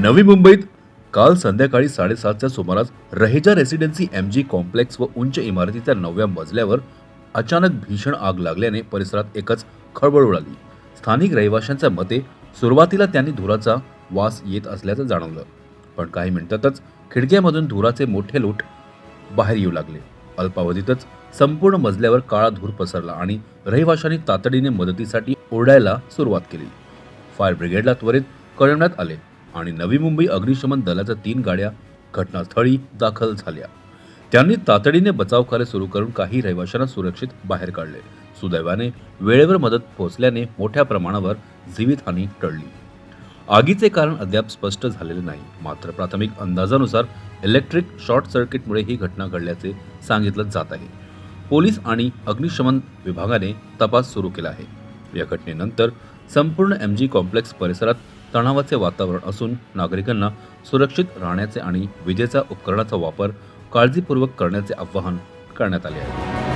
नवी मुंबईत काल संध्याकाळी साडेसातच्या सुमारास Raheja residency M G complex व उंच इमारतीच्या नवव्या मजल्यावर अचानक भीषण आग लागल्याने परिसरात एकच खळबळ उडाली. स्थानिक रहिवाशांच्या मते सुरुवातीला त्यांनी धुराचा वास येत असल्याचं जाणवलं. पण काही मिनिटातच खिडक्यामधून धुराचे मोठे लोट बाहेर येऊ लागले. अल्पावधीतच संपूर्ण मजल्यावर काळा धूर पसरला आणि रहिवाशांनी तातडीने मदतीसाठी ओरडायला सुरुवात केली. फायर ब्रिगेडला त्वरित कळवण्यात आले. आणि नवी मुंबई अग्निशमन दलाच्या तीन गाड्या घटनास्थळी दाखल झाल्या. त्यांनी तातडीने बचाव कार्य सुरू करून काही रहिवाशांना सुरक्षित बाहेर काढले. सुदैवाने वेळेवर मदत पोहोचल्याने मोठ्या प्रमाणावर जीवितहानी टळली. आगीचे कारण अद्याप स्पष्ट झालेले नाही. मात्र प्राथमिक अंदाजानुसार इलेक्ट्रिक शॉर्ट सर्किटमुळे ही घटना घडल्याचे सांगितलं जात आहे. पोलीस आणि अग्निशमन विभागाने तपास सुरू केला आहे. या घटनेनंतर संपूर्ण एम जी कॉम्प्लेक्स परिसरात तणावाचे वातावरण असून नागरिकांना सुरक्षित राहण्याचे आणि विजेचा उपकरणाचा वापर काळजीपूर्वक करण्याचे आवाहन करण्यात आले आहे.